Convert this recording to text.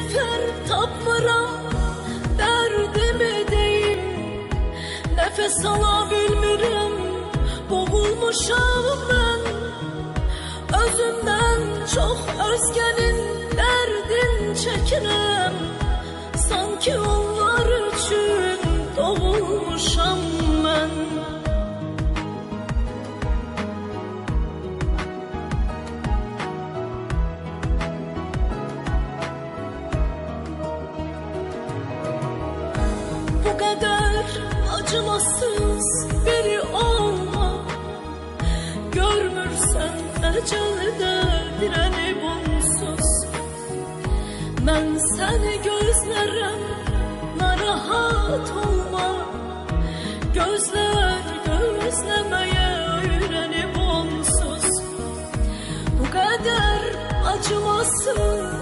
zafer tapmıram Derdimi değil? Nefes alabilmirim Boğulmuşam ben. Özümden çok özgenin derdin çekirem Sanki onlar Bu kadar acımasız biri olma. Görmürsen ecelde direni bunsuz. Ben seni gözlerim narahat olma. Gözler gözlemeye öğrenip onsuz Bu kadar acımasız